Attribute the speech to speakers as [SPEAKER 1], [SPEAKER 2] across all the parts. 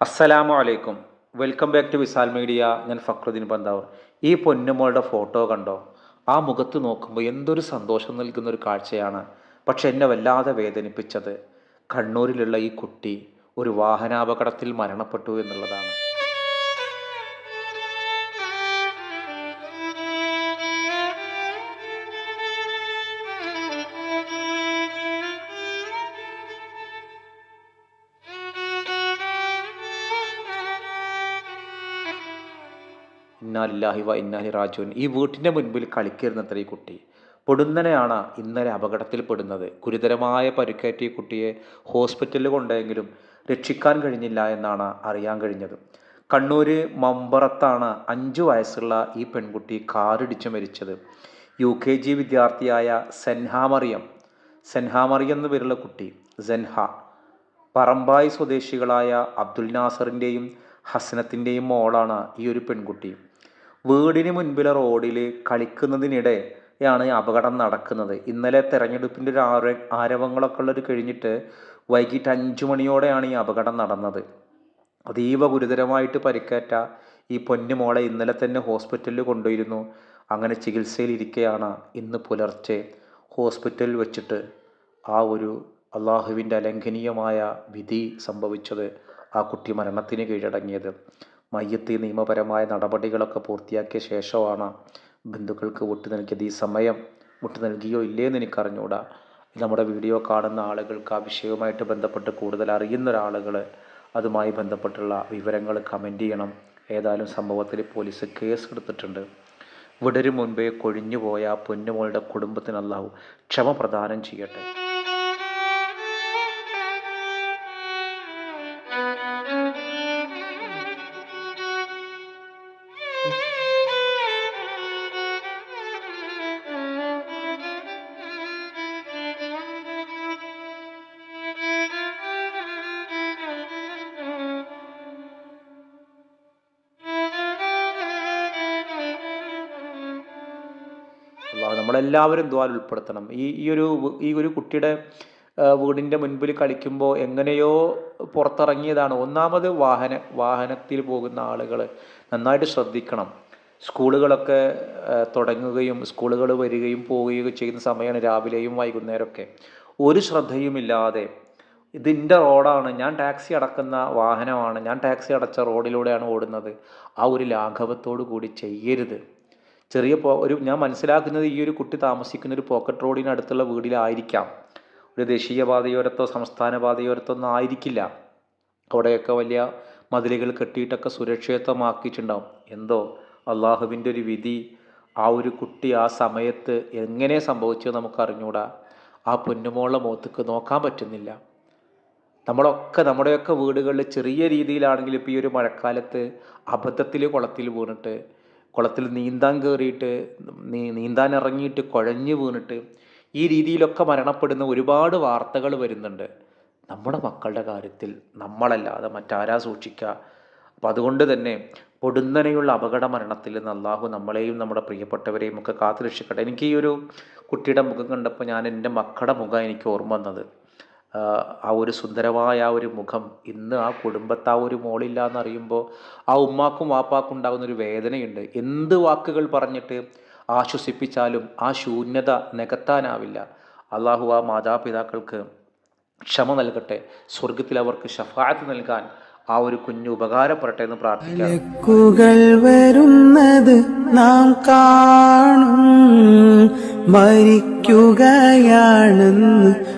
[SPEAKER 1] അസ്സലാമു അലൈക്കും. Welcome back to Visal media. ഞാൻ ഫക്രുദ്ദീൻ പന്താവൂർ. ഈ പൊന്നുമോളുടെ ഫോട്ടോ കണ്ടോ? ആ മുഖത്ത് നോക്കുമ്പോൾ എന്തൊരു സന്തോഷം നൽകുന്ന ഒരു കാഴ്ചയാണ്. പക്ഷെ എന്നെ വല്ലാതെ വേദനിപ്പിച്ചത്. കണ്ണൂരിലുള്ള ഈ കുട്ടി ഒരു വാഹനാപകടത്തിൽ മരണപ്പെട്ടു എന്നുള്ളതാണ്. ഇന്നാലില്ലാഹി വ ഇന്നാലി റാജുൻ ഈ വീട്ടിന്റെ മുൻപിൽ കളിക്കരുന്നത്ര ഈ കുട്ടി. പൊടുന്നനെയാണ് ഇന്നലെ അപകടത്തിൽപ്പെടുന്നത് ഗുരുതരമായ പരുക്കേറ്റ ഈ കുട്ടിയെ ഹോസ്പിറ്റലിൽ കൊണ്ടെങ്കിലും രക്ഷിക്കാൻ കഴിഞ്ഞില്ല എന്നാണ് അറിയാൻ കഴിഞ്ഞത്. കണ്ണൂർ മമ്പറത്താണ് അഞ്ചു വയസ്സുള്ള ഈ പെൺകുട്ടി കാറിടിച്ച് മരിച്ചത്. യു കെ ജി വിദ്യാർത്ഥിയായ സെൻഹാമറിയം സെൻഹാമറിയം എന്ന് പേരുള്ള കുട്ടി സെൻഹ. പറമ്പായി സ്വദേശികളായ അബ്ദുൽ നാസറിന്റെയും ഹസനത്തിന്റെയും മോളാണ് ഈ ഒരു പെൺകുട്ടി. വീടിന് മുൻപിലെ റോഡിൽ കളിക്കുന്നതിനിടെയാണ് ഈ അപകടം നടക്കുന്നത്. ഇന്നലെ തെരഞ്ഞെടുപ്പിന്റെ ഒരു ആര ആരവങ്ങളൊക്കെ ഉള്ളൊരു കഴിഞ്ഞിട്ട് വൈകിട്ട് അഞ്ചു മണിയോടെയാണ് ഈ അപകടം നടന്നത്. അതീവ ഗുരുതരമായിട്ട് പരിക്കേറ്റ ഈ പൊന്നുമോളെ ഇന്നലെ തന്നെ ഹോസ്പിറ്റലിൽ കൊണ്ടുപോയിരുന്നു അങ്ങനെ ചികിത്സയിലിരിക്കെയാണ് ഇന്ന് പുലർച്ചെ ഹോസ്പിറ്റലിൽ വെച്ചിട്ട് ആ ഒരു അള്ളാഹുവിന്റെ അലംഘനീയമായ വിധി സംഭവിച്ചത് ആ കുട്ടി മരണത്തിന് കീഴടങ്ങിയത്. മയ്യത്ത് നിയമപരമായ നടപടികളൊക്കെ പൂർത്തിയാക്കിയ ശേഷമാണ് ബന്ധുക്കൾക്ക് വിട്ടു നൽകിയത് ഈ സമയം വിട്ടു നൽകിയോ ഇല്ലേന്ന് എനിക്കറിഞ്ഞൂടാ. നമ്മുടെ വീഡിയോ കാണുന്ന ആളുകൾക്ക് ആ വിഷയവുമായിട്ട് ബന്ധപ്പെട്ട് കൂടുതൽ അറിയുന്ന ഒരാളുകൾ അതുമായി ബന്ധപ്പെട്ടുള്ള വിവരങ്ങൾ കമന്റ് ചെയ്യണം. ഏതായാലും സംഭവത്തിൽ പോലീസ് കേസ് എടുത്തിട്ടുണ്ട്. വിടരും മുൻപേ കൊഴിഞ്ഞുപോയ പൊന്നുമോളുടെ കുടുംബത്തിന് ക്ഷമ പ്രദാനം ചെയ്യട്ടെ. അള്ളാഹു നമ്മളെല്ലാവരും ദ്വാൽ ഉൾപ്പെടുത്തണം. ഈ ഈ ഒരു ഈ ഒരു കുട്ടിയുടെ വീടിന്റെ മുൻപിൽ കളിക്കുമ്പോൾ എങ്ങനെയോ പുറത്തിറങ്ങിയതാണ്. ഒന്നാമത് വാഹന വാഹനത്തിൽ പോകുന്ന ആളുകൾ നന്നായിട്ട് ശ്രദ്ധിക്കണം. സ്കൂളുകളൊക്കെ തുടങ്ങുകയും സ്കൂളുകൾ വരികയും പോവുകയും ചെയ്യുന്ന സമയമാണ് രാവിലെയും വൈകുന്നേരമൊക്കെ. ഒരു ശ്രദ്ധയുമില്ലാതെ ഇതിന്റെ റോഡാണ് ഞാൻ ടാക്സി അടക്കുന്ന വാഹനമാണ് ഞാൻ ടാക്സി അടച്ച റോഡിലൂടെയാണ് ഓടുന്നത്. ആ ഒരു ലാഘവത്തോടു കൂടി ചെയ്യരുത്. ചെറിയ പോ ഒരു ഞാൻ മനസ്സിലാക്കുന്നത് ഈ ഒരു കുട്ടി താമസിക്കുന്ന ഒരു പോക്കറ്റ് റോഡിനടുത്തുള്ള വീടിലായിരിക്കാം. ഒരു ദേശീയ പാതയോരത്തോ സംസ്ഥാന പാതയോരത്തോ ഒന്നും ആയിരിക്കില്ല. അവിടെയൊക്കെ വലിയ മതിലുകൾ കെട്ടിയിട്ടൊക്കെ സുരക്ഷിതമാക്കിയിട്ടുണ്ടാവും എന്തോ അള്ളാഹുവിന്റെ ഒരു വിധി ആ ഒരു കുട്ടി ആ സമയത്ത് എങ്ങനെ സംഭവിച്ചോ നമുക്ക് അറിഞ്ഞൂടാ ആ പൊന്നുമോളുടെ മുഖത്തേക്ക് നോക്കാൻ പറ്റുന്നില്ല. നമ്മളൊക്കെ നമ്മുടെയൊക്കെ വീടുകളിൽ ചെറിയ രീതിയിലാണെങ്കിലും ഇപ്പോൾ ഈ ഒരു മഴക്കാലത്ത് അബദ്ധത്തിൽ കുളത്തിൽ വീണിട്ട് കുളത്തിൽ നീന്താൻ കയറിയിട്ട് നീ നീന്താൻ ഇറങ്ങിയിട്ട് കുഴഞ്ഞു വീണിട്ട് ഈ രീതിയിലൊക്കെ മരണപ്പെടുന്ന ഒരുപാട് വാർത്തകൾ വരുന്നുണ്ട്. നമ്മുടെ മക്കളുടെ കാര്യത്തിൽ നമ്മളല്ലാതെ മറ്റാരാ സൂക്ഷിക്കുക? അപ്പം അതുകൊണ്ട് തന്നെ പൊടുന്നനെയുള്ള അപകട മരണത്തിൽ നിന്ന് അള്ളാഹു നമ്മളെയും നമ്മുടെ പ്രിയപ്പെട്ടവരെയും ഒക്കെ കാത്തു രക്ഷിക്കട്ടെ എനിക്ക് ഈ ഒരു കുട്ടിയുടെ മുഖം കണ്ടപ്പോൾ ഞാൻ എന്റെ മക്കളുടെ മുഖം എനിക്ക് ഓർമ്മ വന്നത്. ആ ഒരു സുന്ദരമായ ആ ഒരു മുഖം ഇന്ന് ആ കുടുംബത്ത് ആ ഒരു മോളില്ല എന്നറിയുമ്പോൾ ആ ഉമ്മാക്കും വാപ്പാക്കും ഉണ്ടാകുന്ന ഒരു വേദനയുണ്ട്. എന്ത് വാക്കുകൾ പറഞ്ഞിട്ട് ആശ്വസിപ്പിച്ചാലും ആ ശൂന്യത നികത്താനാവില്ല. അള്ളാഹു ആ മാതാപിതാക്കൾക്ക് ക്ഷമ നൽകട്ടെ. സ്വർഗത്തിൽ അവർക്ക് ഷഫാത്ത് നൽകാൻ ആ ഒരു കുഞ്ഞു ഉപകാരപ്പെടട്ടെ എന്ന് പ്രാർത്ഥിക്കാം.
[SPEAKER 2] വരുന്നത് നാം കാണും. മരിക്കുകയാണെന്ന്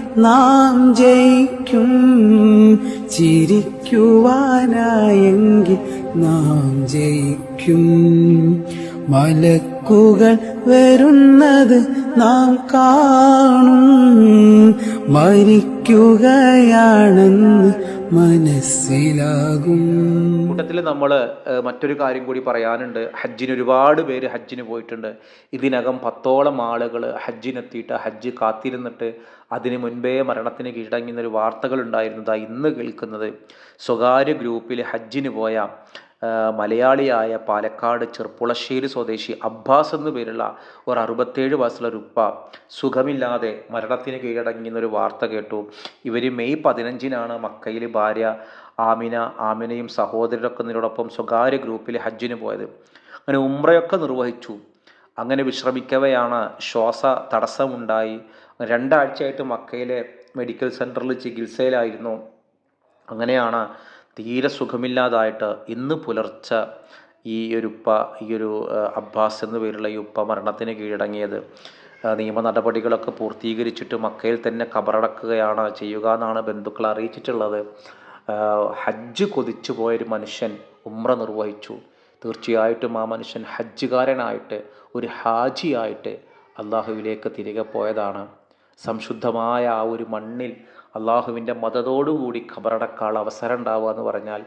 [SPEAKER 2] നാം ജയിക്കും. ചിരിക്കുവാനായെങ്കിൽ നാം ജയിക്കും. മലക്കുകൾ വരുന്നത് നാം കാണും. മരിക്കുകയാണെന്ന് മനസ്സിലാകും.
[SPEAKER 1] കൂട്ടത്തിൽ നമ്മൾ മറ്റൊരു കാര്യം കൂടി പറയാനുണ്ട്. ഹജ്ജിന് ഒരുപാട് പേര് ഹജ്ജിന് പോയിട്ടുണ്ട്. ഇതിനകം പത്തോളം ആളുകൾ ഹജ്ജിനെത്തിയിട്ട് ഹജ്ജ് കാത്തിരുന്നിട്ട് അതിന് മുൻപേ മരണത്തിന് കീഴടങ്ങുന്നൊരു വാർത്തകൾ ഉണ്ടായിരുന്നതാണ് ഇന്ന് കേൾക്കുന്നത്. സ്വകാര്യ ഗ്രൂപ്പിൽ ഹജ്ജിന് പോയ മലയാളിയായ പാലക്കാട് ചെർപ്പുളശ്ശേരി സ്വദേശി അബ്ബാസ് എന്നു പേരുള്ള ഒരു അറുപത്തേഴ് വയസ്സുള്ള ഒരു ഉപ്പ സുഖമില്ലാതെ മരണത്തിന് കീഴടങ്ങിയെന്നൊരു വാർത്ത കേട്ടു. ഇവർ മെയ് പതിനഞ്ചിനാണ് മക്കയിൽ ഭാര്യ ആമിന ആമിനയും സഹോദരരൊക്കെ ഇതിനോടൊപ്പം സ്വകാര്യ ഗ്രൂപ്പിൽ ഹജ്ജിന് പോയത്. അങ്ങനെ ഉമ്രയൊക്കെ നിർവഹിച്ചു. അങ്ങനെ വിശ്രമിക്കവെയാണ് ശ്വാസ തടസ്സമുണ്ടായി. രണ്ടാഴ്ചയായിട്ട് മക്കയിലെ മെഡിക്കൽ സെന്ററിൽ ചികിത്സയിലായിരുന്നു. അങ്ങനെയാണ് തീരെ സുഖമില്ലാതായിട്ട് ഇന്ന് പുലർച്ച ഈ ഒരു ഉപ്പ ഈ ഒരു അബ്ബാസ് എന്ന പേരുള്ള ഈ ഉപ്പ മരണത്തിന് കീഴടങ്ങിയത്. നിയമ നടപടികളൊക്കെ പൂർത്തീകരിച്ചിട്ട് മക്കയിൽ തന്നെ കബറടക്കുകയാണ് ചെയ്യുക എന്നാണ് ബന്ധുക്കൾ അറിയിച്ചിട്ടുള്ളത്. ഹജ്ജ് കൊതിച്ചു പോയൊരു മനുഷ്യൻ ഉമ്ര നിർവഹിച്ചു. തീർച്ചയായിട്ടും ആ മനുഷ്യൻ ഹജ്ജുകാരനായിട്ട് ഒരു ഹാജിയായിട്ട് അള്ളാഹുവിലേക്ക് തിരികെ പോയതാണ്. സംശുദ്ധമായ ആ ഒരു മണ്ണിൽ അള്ളാഹുവിന്റെ മതത്തോടുകൂടി ഖബറടക്കാൾ അവസരം ഉണ്ടാവുക എന്ന് പറഞ്ഞാൽ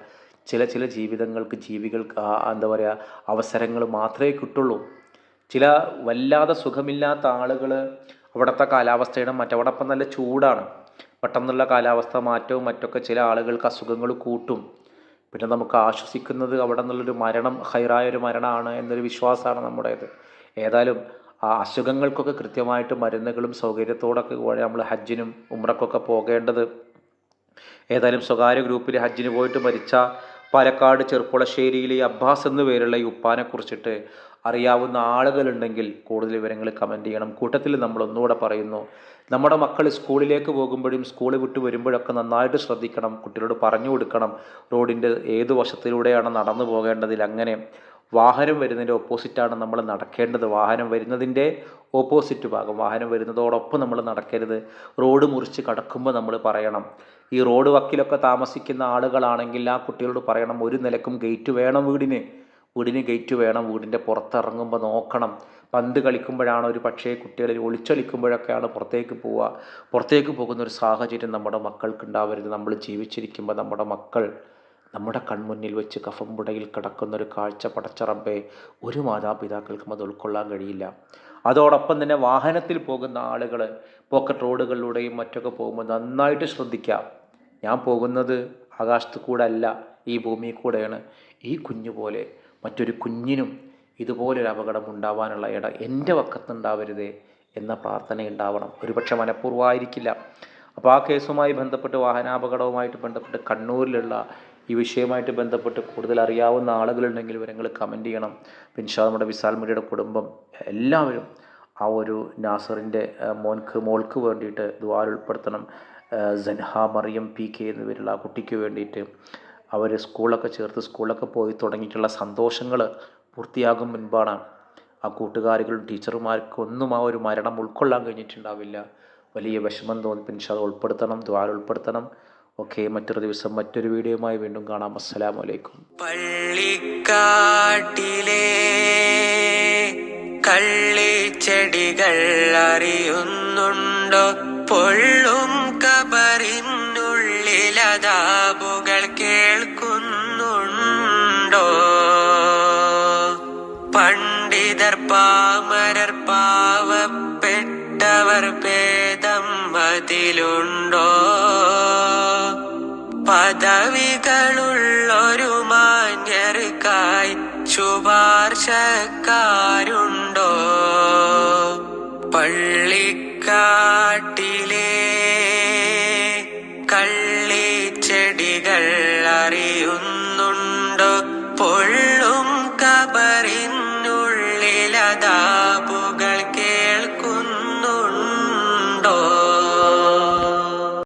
[SPEAKER 1] ചില ചില ജീവിതങ്ങൾക്ക് ജീവികൾക്ക് എന്താ പറയുക അവസരങ്ങൾ മാത്രമേ കിട്ടുള്ളൂ. ചില വല്ലാതെ സുഖമില്ലാത്ത ആളുകൾ അവിടുത്തെ കാലാവസ്ഥയുടെ മറ്റവിടപ്പം നല്ല ചൂടാണ്. പെട്ടെന്നുള്ള കാലാവസ്ഥ മാറ്റവും മറ്റൊക്കെ ചില ആളുകൾക്ക് അസുഖങ്ങൾ കൂട്ടും. പിന്നെ നമുക്ക് ആശ്വസിക്കുന്നത് അവിടെ നിന്നുള്ളൊരു മരണം ഹൈറായ ഒരു മരണമാണ് എന്നൊരു വിശ്വാസമാണ് നമ്മുടേത്. ഏതായാലും ആ അസുഖങ്ങൾക്കൊക്കെ കൃത്യമായിട്ട് മരുന്നുകളും സൗകര്യത്തോടൊക്കെ കൂടെ നമ്മൾ ഹജ്ജിനും ഉമ്രക്കൊക്കെ പോകേണ്ടത്. ഏതായാലും സ്വകാര്യ ഗ്രൂപ്പിൽ ഹജ്ജിന് പോയിട്ട് മരിച്ച പാലക്കാട് ചെറുപ്പുളശ്ശേരിയിലെ അബ്ബാസ് എന്നു പേരുള്ള ഈ ഉപ്പാനെ കുറിച്ചിട്ട് അറിയാവുന്ന ആളുകളുണ്ടെങ്കിൽ കൂടുതൽ വിവരങ്ങൾ കമന്റ് ചെയ്യണം. കൂട്ടത്തിൽ നമ്മൾ ഒന്നുകൂടെ പറയുന്നു. നമ്മുടെ മക്കൾ സ്കൂളിലേക്ക് പോകുമ്പോഴും സ്കൂൾ വിട്ട് വരുമ്പോഴൊക്കെ നന്നായിട്ട് ശ്രദ്ധിക്കണം. കുട്ടികളോട് പറഞ്ഞു കൊടുക്കണം. റോഡിന്റെ ഏത് വശത്തിലൂടെയാണ് നടന്നു പോകേണ്ടതിൽ അങ്ങനെ വാഹനം വരുന്നതിന്റെ ഓപ്പോസിറ്റാണ് നമ്മൾ നടക്കേണ്ടത്. വാഹനം വരുന്നതിന്റെ ഓപ്പോസിറ്റ് ഭാഗം. വാഹനം വരുന്നതോടൊപ്പം നമ്മൾ നടക്കരുത്. റോഡ് മുറിച്ച് കടക്കുമ്പോൾ നമ്മൾ പറയണം. ഈ റോഡ് വക്കിലൊക്കെ താമസിക്കുന്ന ആളുകളാണെങ്കിൽ ആ കുട്ടികളോട് പറയണം ഒരു നിലക്കും ഗേറ്റ് വേണം വീടിന്. വീടിന് ഗേറ്റ് വേണം. വീടിന്റെ പുറത്തിറങ്ങുമ്പോൾ നോക്കണം. പന്ത് കളിക്കുമ്പോഴാണ് ഒരു പക്ഷേ കുട്ടികളിൽ ഒളിച്ചൊളിക്കുമ്പോഴൊക്കെയാണ് പുറത്തേക്ക് പോവുക. പുറത്തേക്ക് പോകുന്ന ഒരു സാഹചര്യം നമ്മുടെ മക്കൾക്ക് ഉണ്ടാവരുത്. നമ്മൾ ജീവിച്ചിരിക്കുമ്പോൾ നമ്മുടെ മക്കൾ നമ്മുടെ കൺമുന്നിൽ വെച്ച് കഫമ്പുടയിൽ കിടക്കുന്ന ഒരു കാഴ്ച പടച്ചറമ്പെ ഒരു മാതാപിതാക്കൾക്കും അത് ഉൾക്കൊള്ളാൻ കഴിയില്ല. അതോടൊപ്പം തന്നെ വാഹനത്തിൽ പോകുന്ന ആളുകൾ പോക്കറ്റ് റോഡുകളിലൂടെയും മറ്റൊക്കെ പോകുമ്പോൾ നന്നായിട്ട് ശ്രദ്ധിക്കാം ഞാൻ പോകുന്നത് ആകാശത്ത് കൂടെ അല്ല ഈ ഭൂമിയിൽ കൂടെയാണ്. ഈ കുഞ്ഞു പോലെ മറ്റൊരു കുഞ്ഞിനും ഇതുപോലൊരു അപകടം ഉണ്ടാവാനുള്ള ഇട എന്റെ വക്കത്തുണ്ടാവരുതേ എന്ന പ്രാർത്ഥന ഉണ്ടാവണം ഒരുപക്ഷെ മനഃപൂർവമായിരിക്കില്ല. അപ്പോൾ ആ കേസുമായി ബന്ധപ്പെട്ട് വാഹനാപകടവുമായിട്ട് ബന്ധപ്പെട്ട് കണ്ണൂരിലുള്ള ഈ വിഷയവുമായിട്ട് ബന്ധപ്പെട്ട് കൂടുതൽ അറിയാവുന്ന ആളുകളുണ്ടെങ്കിൽ വിവരങ്ങൾ കമന്റ് ചെയ്യണം. പിൻഷാ നമ്മുടെ വിശാൽ മീഡിയയുടെ കുടുംബം എല്ലാവരും ആ ഒരു നാസറിന്റെ മോൻക്ക് മോൾക്ക് വേണ്ടിയിട്ട് ദ്വാര ഉൾപ്പെടുത്തണം. ജൻഹ മറിയം പി കെ എന്നിവരുള്ള ആ കുട്ടിക്ക് വേണ്ടിയിട്ട് അവർ സ്കൂളൊക്കെ ചേർത്ത് സ്കൂളൊക്കെ പോയി തുടങ്ങിയിട്ടുള്ള സന്തോഷങ്ങൾ പൂർത്തിയാകും മുൻപാണ്. ആ കൂട്ടുകാരികളും ടീച്ചർമാർക്കും ഒന്നും ആ ഒരു മരണം ഉൾക്കൊള്ളാൻ കഴിഞ്ഞിട്ടുണ്ടാവില്ല. വലിയ വിഷമം തോന്നി പിൻഷാദ് ഉൾപ്പെടുത്തണം ദ്വാര ഉൾപ്പെടുത്തണം. ഓക്കെ മറ്റൊരു ദിവസം മറ്റൊരു വീഡിയോയുമായി വീണ്ടും കാണാം. അസ്സലാമു അലൈക്കും.
[SPEAKER 3] പള്ളിക്കാട്ടിലെ കള്ളിച്ചെടികൾ അറിയുന്നുണ്ടോ? പൊള്ളും ശുപാർശക്കാരുണ്ടോ? പള്ളിക്കാട്ടിലെ